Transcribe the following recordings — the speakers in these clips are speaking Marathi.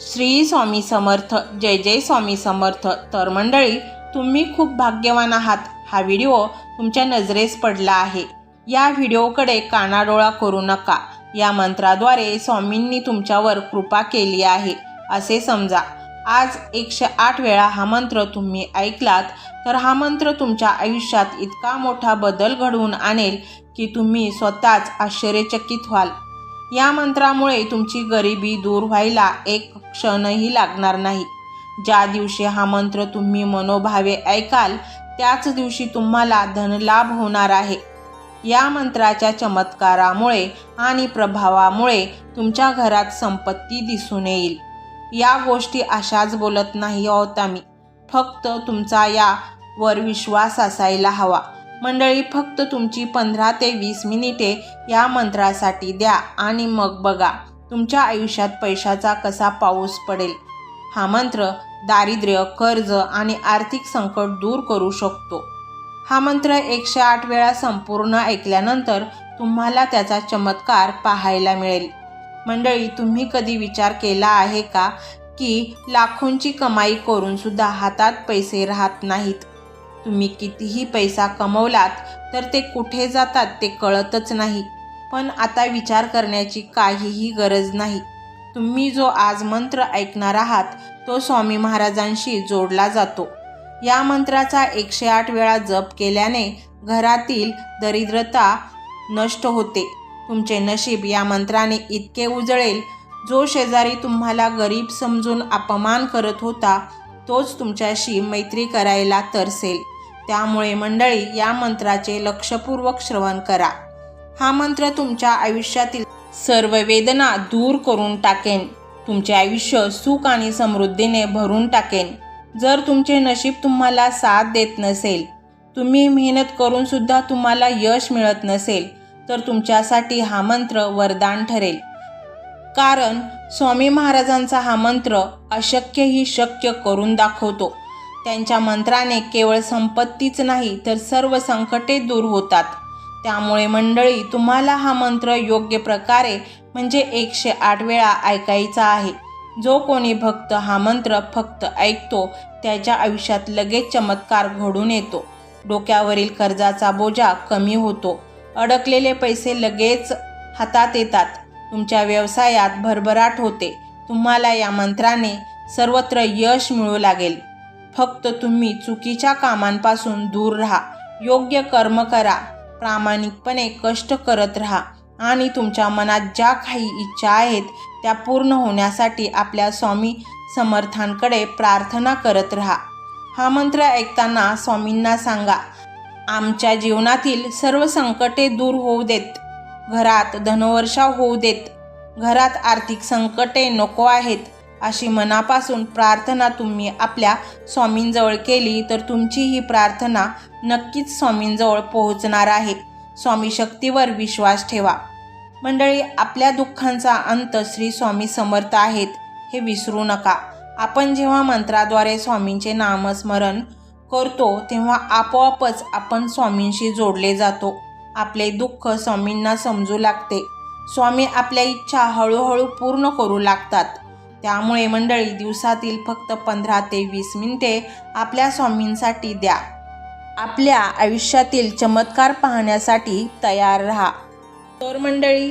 श्री स्वामी समर्थ जय जय स्वामी समर्थ. तर मंडळी तुम्ही खूप भाग्यवान आहात. हा व्हिडिओ तुमच्या नजरेस पडला आहे. या व्हिडिओकडे कानाडोळा करू नका. या मंत्राद्वारे स्वामींनी तुमच्यावर कृपा केली आहे. असे समजा आज एकशे आठ वेळा हा मंत्र तुम्ही ऐकलात तर हा मंत्र तुमच्या आयुष्यात इतका मोठा बदल घडवून आणेल की तुम्ही स्वतःच आश्चर्यचकित व्हाल. या मंत्रामुळे तुमची गरिबी दूर व्हायला एक क्षणही लागणार नाही. ज्या दिवशी हा मंत्र तुम्ही मनोभावे ऐकाल त्याच दिवशी तुम्हाला धनलाभ होणार आहे. या मंत्राच्या चमत्कारामुळे आणि प्रभावामुळे तुमच्या घरात संपत्ती दिसून येईल. या गोष्टी अशाच बोलत नाही आहोत आम्ही. फक्त तुमचा यावर विश्वास असायला हवा. मंडळी फक्त तुमची पंधरा ते वीस मिनिटे या मंत्रासाठी द्या आणि मग बघा तुमच्या आयुष्यात पैशाचा कसा पाऊस पडेल. हा मंत्र दारिद्र्य कर्ज आणि आर्थिक संकट दूर करू शकतो. हा मंत्र एकशे आठ वेळा संपूर्ण ऐकल्यानंतर तुम्हाला त्याचा चमत्कार पाहायला मिळेल. मंडळी तुम्ही कधी विचार केला आहे का की लाखोंची कमाई करूनसुद्धा हातात पैसे राहत नाहीत? तुम्ही कितीही पैसा कमवलात तर ते कुठे जातात ते कळतच नाही. पण आता विचार करण्याची काहीही गरज नाही. तुम्ही जो आज मंत्र ऐकणार आहात तो स्वामी महाराजांशी जोडला जातो. या मंत्राचा एकशे आठ वेळा जप केल्याने घरातील दरिद्रता नष्ट होते. तुमचे नशीब या मंत्राने इतके उजळेल जो शेजारी तुम्हाला गरीब समजून अपमान करत होता तोच तुमच्याशी मैत्री करायला तरसेल. त्यामुळे मंडळी या मंत्राचे लक्षपूर्वक श्रवण करा. हा मंत्र तुमच्या आयुष्यातील सर्व वेदना दूर करून टाकेन. तुमचे आयुष्य सुख आणि समृद्धीने भरून टाकेन. जर तुमचे नशीब तुम्हाला साथ देत नसेल तुम्ही मेहनत करून सुद्धा तुम्हाला यश मिळत नसेल तर तुमच्यासाठी हा मंत्र वरदान ठरेल. कारण स्वामी महाराजांचा हा मंत्र अशक्यही शक्य करून दाखवतो. त्यांच्या मंत्राने केवळ संपत्तीच नाही तर सर्व संकटे दूर होतात. त्यामुळे मंडळी तुम्हाला हा मंत्र योग्य प्रकारे म्हणजे एकशे आठ वेळा ऐकायचा आहे. जो कोणी भक्त हा मंत्र फक्त ऐकतो त्याच्या आयुष्यात लगेच चमत्कार घडून येतो. डोक्यावरील कर्जाचा बोजा कमी होतो. अडकलेले पैसे लगेच हातात येतात. तुमच्या व्यवसायात भरभराट होते. तुम्हाला या मंत्राने सर्वत्र यश मिळू लागेल. फक्त तुम्ही चुकीच्या कामांपासून दूर राहा. योग्य कर्म करा. प्रामाणिकपणे कष्ट करत राहा. आणि तुमच्या मनात ज्या काही इच्छा आहेत त्या पूर्ण होण्यासाठी आपल्या स्वामी समर्थांकडे प्रार्थना करत राहा. हा मंत्र ऐकताना स्वामींना सांगा आमच्या जीवनातील सर्व संकटे दूर होऊ देत. घरात धनवर्षा होऊ देत. घरात आर्थिक संकटे नको आहेत अशी मनापासून प्रार्थना तुम्ही आपल्या स्वामींजवळ केली तर तुमची ही प्रार्थना नक्कीच स्वामींजवळ पोहोचणार आहे. स्वामी शक्तीवर विश्वास ठेवा. मंडळी आपल्या दुःखांचा अंत श्री स्वामी समर्थ आहेत हे विसरू नका. आपण जेव्हा मंत्राद्वारे स्वामींचे नामस्मरण करतो तेव्हा आपोआपच आपण स्वामींशी जोडले जातो. आपले दुःख स्वामींना समजू लागते. स्वामी आपल्या इच्छा हळूहळू पूर्ण करू लागतात. त्यामुळे मंडळी दिवसातील फक्त पंधरा ते वीस मिनिटे आपल्या स्वामींसाठी द्या. आपल्या आयुष्यातील चमत्कार पाहण्यासाठी तयार राहा. तर मंडळी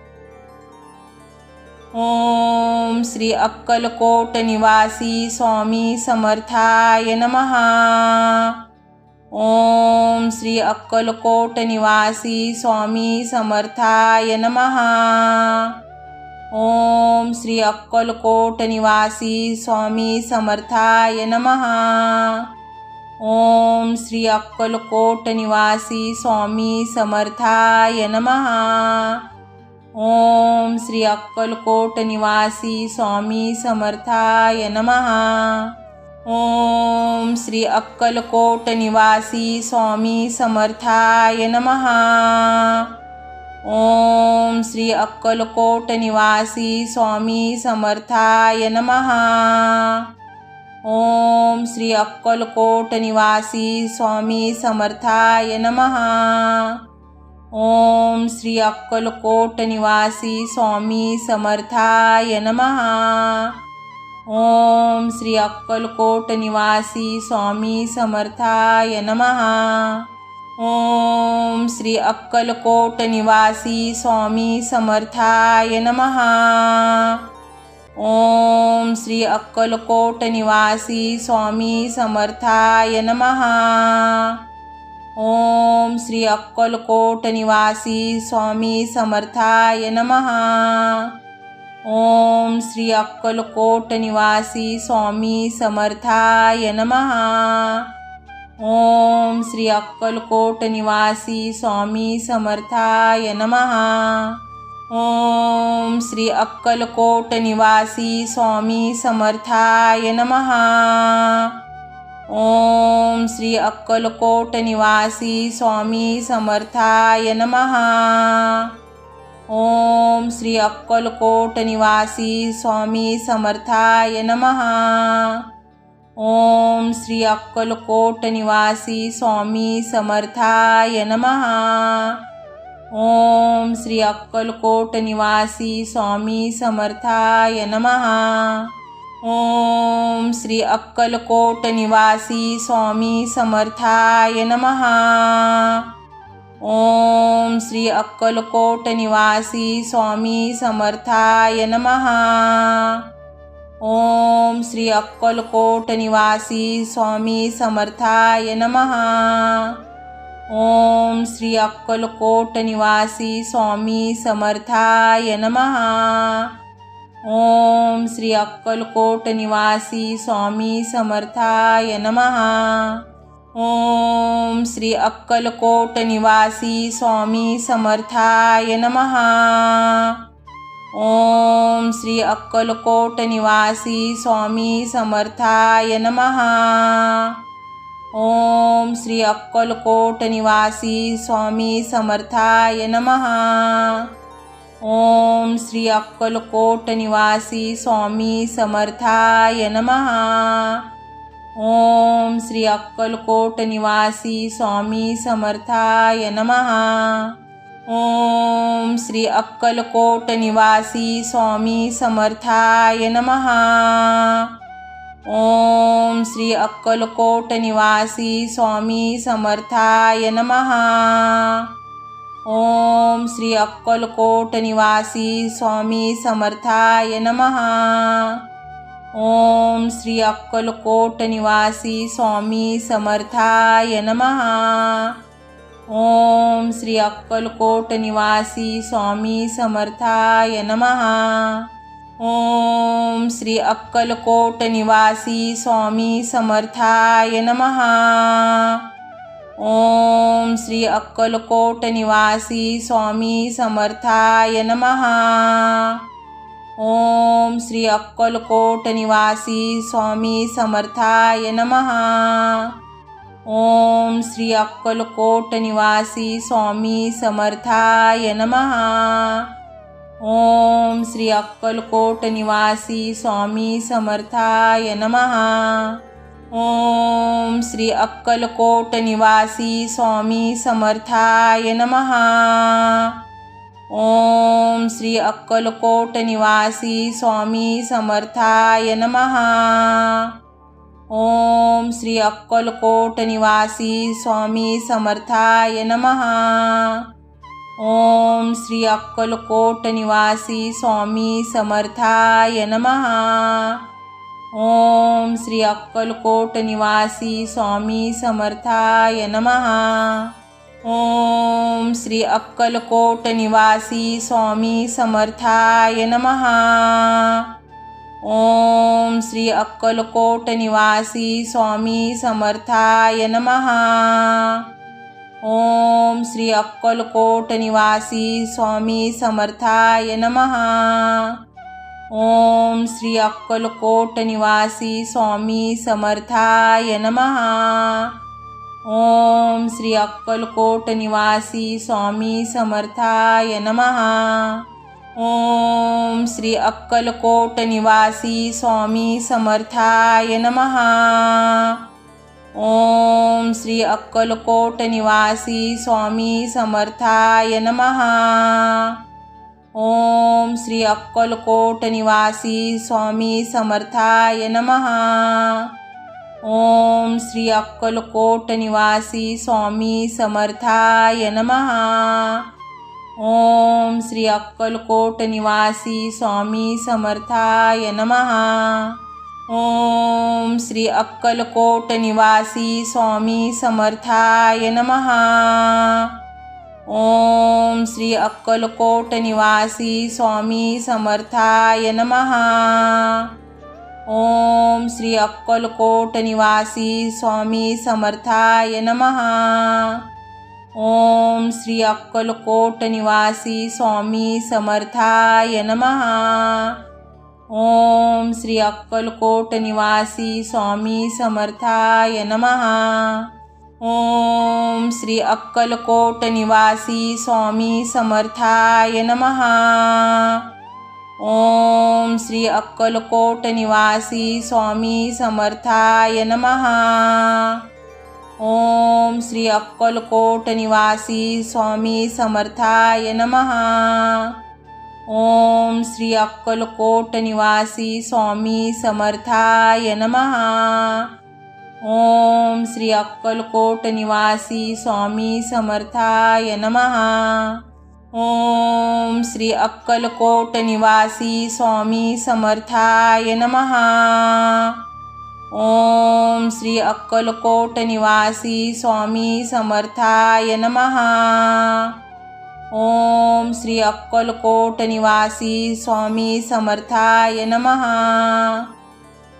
ओम श्री अक्कलकोट निवासी स्वामी समर्थाय नमहा ओम श्री अक्कलकोट निवासी स्वामी समर्थाय नमहा ओम श्री अक्कलकोट निवासी स्वामी समर्थाय नमहा ओम श्री अक्कलकोट निवासी स्वामी समर्थाय नमहा ओम श्री अक्कलकोट निवासी स्वामी समर्थाय नमहा ओम श्री अक्कलकोट निवासी स्वामी समर्थाय नमहा ओम श्री अक्कलकोट निवासी स्वामी समर्थाय नमहा ओम श्री अक्कलकोट निवासी स्वामी समर्थाय नमहा ओम श्री अक्कलकोट निवासी स्वामी समर्थाय नमहा ओम श्री अक्कलकोट निवासी स्वामी समर्थाय नमहा ओम श्री अक्कलकोट निवासी स्वामी समर्थाय नमहा ओम श्री अक्कलकोट निवासी स्वामी समर्थाय नमहा ओम श्री अक्कलकोट निवासी स्वामी समर्थाय नमहा ओम श्री अक्कलकोट निवासी स्वामी समर्थाय नमहा ओम श्री अक्कलकोट निवासी स्वामी समर्थाय नमहा ओम श्री अक्कलकोट निवासी स्वामी समर्थाय नमहा ओम श्री अक्कलकोट निवासी स्वामी समर्थाय नमहा ओम श्री अक्कलकोट निवासी स्वामी समर्थाय नमहा ओम श्री अक्कलकोट निवासी स्वामी समर्थाय नमहा ओम श्री अक्कलकोट निवासी स्वामी समर्थाय नमहा ओम श्री अक्कलकोट निवासी स्वामी समर्थाय नमहा ओम श्री अक्कलकोट निवासी स्वामी समर्थाय नमहा ओम श्री अक्कलकोट निवासी स्वामी समर्थाय नमहा ओम श्री अक्कलकोट निवासी स्वामी समर्थाय नमहा ओम श्री अक्कलकोट निवासी स्वामी समर्थाय नमहा ओम श्री अक्कलकोट निवासी स्वामी समर्थाय नमहा ओम श्री अक्कलकोट निवासी स्वामी समर्थाय नमहा ओम श्री अक्कलकोट निवासी स्वामी समर्थाय नमहा ओम श्री अक्कलकोट निवासी स्वामी समर्थाय नमहा ओम श्री अक्कलकोट निवासी स्वामी समर्थाय नमहा ओम श्री अक्कलकोट निवासी स्वामी समर्थाय नमहा ओम श्री अक्कलकोट निवासी स्वामी समर्थाय नमहा ओम श्री अक्कलकोट निवासी स्वामी समर्थाय नमः. ओम श्री अक्कलकोट निवासी स्वामी समर्थाय नमः. ओम श्री अक्कलकोट निवासी स्वामी समर्थाय नमः. ओम श्री अक्कलकोट निवासी स्वामी समर्थाय नमः. ओम श्री अक्कलकोट निवासी स्वामी समर्थाय नमहा ओम श्री अक्कलकोट निवासी स्वामी समर्थाय नमहा ओम श्री अक्कलकोट निवासी स्वामी समर्थाय नमहा ओम श्री अक्कलकोट निवासी स्वामी समर्थाय नमहा ओम श्री अक्कलकोट निवासी स्वामी समर्थाय नमहा ओम श्री अक्कलकोट निवासी स्वामी समर्थाय नमहा ओम श्री अक्कलकोट निवासी स्वामी समर्थाय नमहा ओम श्री अक्कलकोट निवासी स्वामी समर्थाय नमहा ओम श्री अक्कलकोट निवासी स्वामी समर्थाय नमहा ओम श्री अक्कलकोट निवासी स्वामी समर्थाय नमहा ओम श्री अक्कलकोट निवासी स्वामी समर्थाय नमहा ओम श्री अक्कलकोट निवासी स्वामी समर्थाय नमहा ओम श्री अक्कलकोट निवासी स्वामी समर्थाय नमहा ओम श्री अक्कलकोट निवासी स्वामी समर्थाय नमहा ओम श्री अक्कलकोट निवासी स्वामी समर्थाय नमहा ओम श्री अक्कलकोट निवासी स्वामी समर्थाय नमहा ओम श्री अक्कलकोट निवासी स्वामी समर्थाय नमहा ओम श्री अक्कलकोट निवासी स्वामी समर्थाय नमहा ओम श्री अक्कलकोट निवासी स्वामी समर्थाय नमहा ओम श्री अक्कलकोट निवासी स्वामी समर्थाय नमहा ओम श्री अक्कलकोट निवासी स्वामी समर्थाय नमहा ओम श्री अक्कलकोट निवासी स्वामी समर्थाय नमहा ओम श्री अक्कलकोट निवासी स्वामी समर्थाय नमहा ओम श्री अक्कलकोट निवासी स्वामी समर्थाय नमहा ओम श्री अक्कलकोट निवासी स्वामी समर्थाय नमहा ओम श्री अक्कलकोट निवासी स्वामी समर्थाय नमहा ओम श्री अक्कलकोट निवासी स्वामी समर्थाय नमहा ओम श्री अक्कलकोट निवासी स्वामी समर्थाय नमहा ओम श्री अक्कलकोट निवासी स्वामी समर्थाय नमहा ओम श्री अक्कलकोट निवासी स्वामी समर्थाय नमहा ओम श्री अक्कलकोट निवासी स्वामी समर्थाय नमहा ओम श्री अक्कलकोट निवासी स्वामी समर्थाय नमहा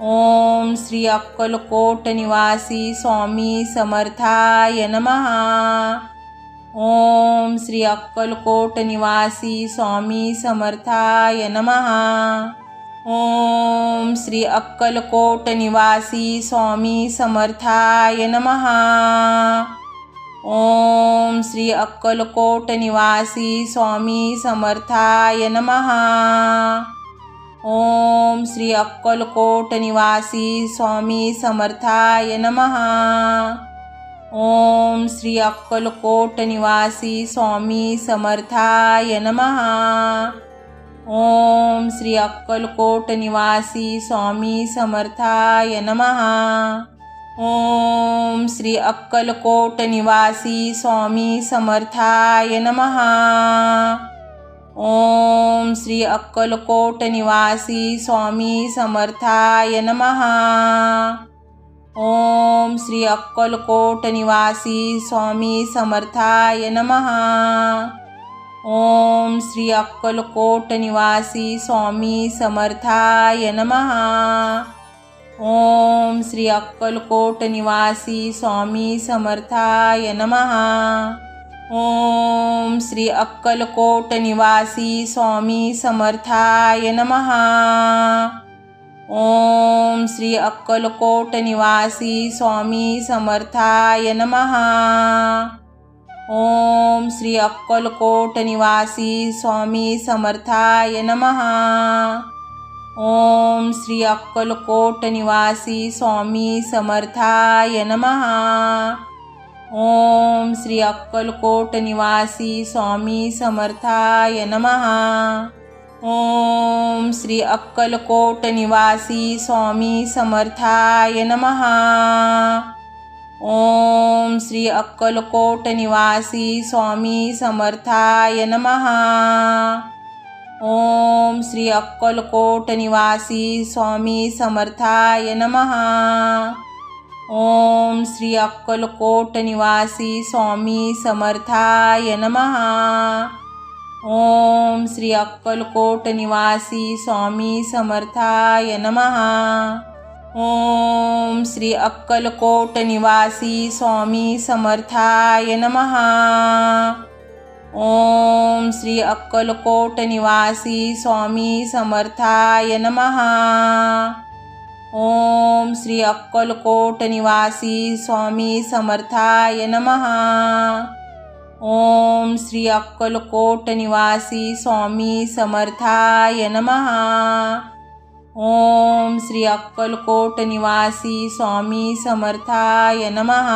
ओम श्री अक्कलकोट निवासी स्वामी समर्थाय नमहा ओम श्री अक्कलकोट निवासी स्वामी समर्थाय नमहा ओम श्री अक्कलकोट निवासी स्वामी समर्थाय नमहा ओम श्री अक्कलकोट निवासी स्वामी समर्थाय नमहा ओम श्री अक्कलकोट निवासी स्वामी समर्थाय नमहा ओम श्री अक्कलकोट निवासी स्वामी समर्थाय नमहा ओम श्री अक्कलकोट निवासी स्वामी समर्थाय नमहा ओम श्री अक्कलकोट निवासी स्वामी समर्थाय नमहा ओम श्री अक्कलकोट निवासी स्वामी समर्थाय नमहा ओम श्री अक्कलकोट निवासी स्वामी समर्थाय नमहा ओम श्री अक्कलकोट निवासी स्वामी समर्थाय नमहा ओम श्री अक्कलकोट निवासी स्वामी समर्थाय नमहा ओम श्री अक्कलकोट निवासी स्वामी समर्थाय नमहा ओम श्री अक्कलकोट निवासी स्वामी समर्थाय नमहा ओम श्री अक्कलकोट निवासी स्वामी समर्थाय नमहा ओम श्री अक्कलकोट निवासी स्वामी समर्थाय नमहा ओम श्री अक्कलकोट निवासी स्वामी समर्थाय नमहा ओम श्री अक्कलकोट निवासी स्वामी समर्थाय नमहा ओम श्री अक्कलकोट निवासी स्वामी समर्थाय नमहा ओम श्री अक्कलकोट निवासी स्वामी समर्थाय नमहा ओम श्री अक्कलकोट निवासी स्वामी समर्थाय नमहा ओम श्री अक्कलकोट निवासी स्वामी समर्थाय नमहा ओम श्री अक्कलकोट निवासी स्वामी समर्थाय नमहा ओम श्री अक्कलकोट निवासी स्वामी समर्थाय नमहा ओम श्री अक्कलकोट निवासी स्वामी समर्थाय नमः। ओम श्री अक्कलकोट निवासी स्वामी समर्थाय नमः। ओम श्री अक्कलकोट निवासी स्वामी समर्थाय नमः।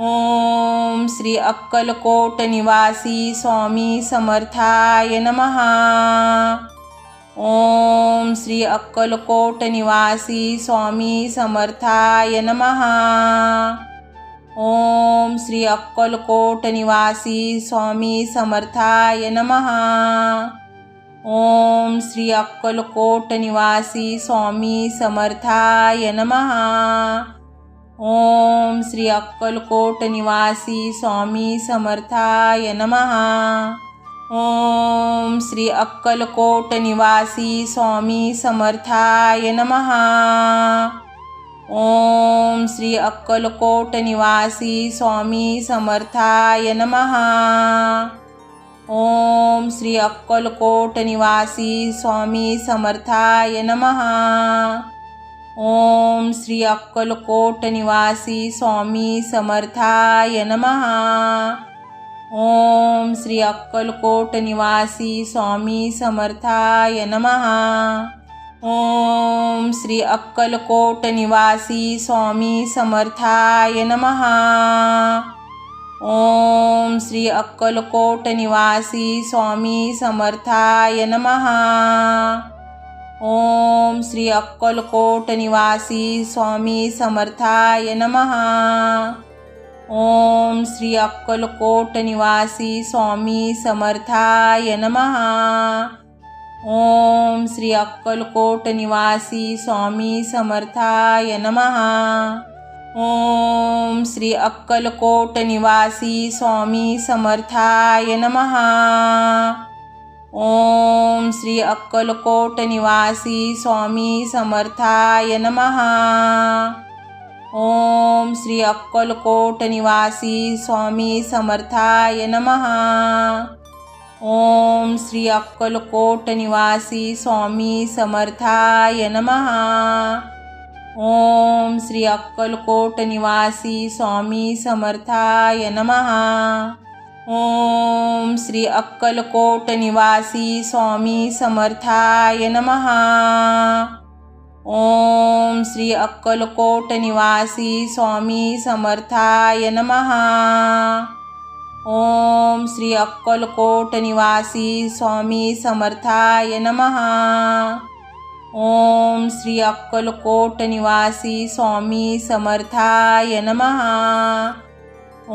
ओम श्री अक्कलकोट निवासी स्वामी समर्थाय नमः। ओम श्री अक्कलकोट निवासी स्वामी समर्थाय नमहा ओम श्री अक्कलकोट निवासी स्वामी समर्थाय नमहा ओम श्री अक्कलकोट निवासी स्वामी समर्थाय नमहा ओम श्री अक्कलकोट निवासी स्वामी समर्थाय नमहा ओम श्री अक्कलकोट निवासी स्वामी समर्थाय नमहा ओम श्री अक्कलकोट निवासी स्वामी समर्थाय नमहा ओम श्री अक्कलकोट निवासी स्वामी समर्थाय नमहा ओम श्री अक्कलकोट निवासी स्वामी समर्थाय नमहा ओम श्री अक्कलकोट निवासी स्वामी समर्थाय नमहा ओम श्री अक्कलकोट निवासी स्वामी समर्थाय नमहा ओम श्री अक्कलकोट निवासी स्वामी समर्थाय नमहा ओम श्री अक्कलकोट निवासी स्वामी समर्थाय नमहा ओम श्री अक्कलकोट निवासी स्वामी समर्थाय नमहा ओम श्री अक्कलकोट निवासी स्वामी समर्थाय नमहा ओम श्री अक्कलकोट निवासी स्वामी समर्थाय नमहा ओम श्री अक्कलकोट निवासी स्वामी समर्थाय नमहा ओम श्री अक्कलकोट निवासी स्वामी समर्थाय नमहा ओम श्री अक्कलकोट निवासी स्वामी समर्थाय नमहा ओम श्री अक्कलकोट निवासी स्वामी समर्थाय नमहा ओम श्री अक्कलकोट निवासी स्वामी समर्थाय नमहा ओम श्री अक्कलकोट निवासी स्वामी समर्थाय नमहा ओम श्री अक्कलकोट निवासी स्वामी समर्थाय नमहा ओम श्री अक्कलकोट निवासी स्वामी समर्थाय नमहा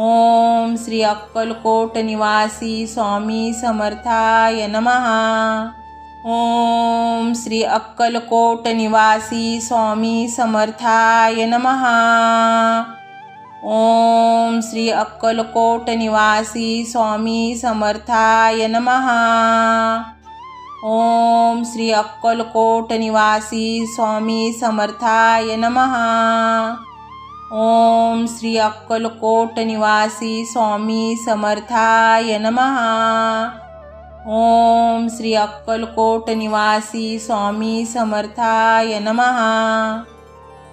ओम श्री अक्कलकोट निवासी स्वामी समर्थाय नमहा ओम श्री अक्कलकोट निवासी स्वामी समर्थाय नमहा ओम श्री अक्कलकोट निवासी स्वामी समर्थाय नमहा ओम श्री अक्कलकोट निवासी स्वामी समर्थाय नमहा ओम श्री अक्कलकोट निवासी स्वामी समर्थाय नमहा ओम श्री अक्कलकोट निवासी स्वामी समर्थाय नमहा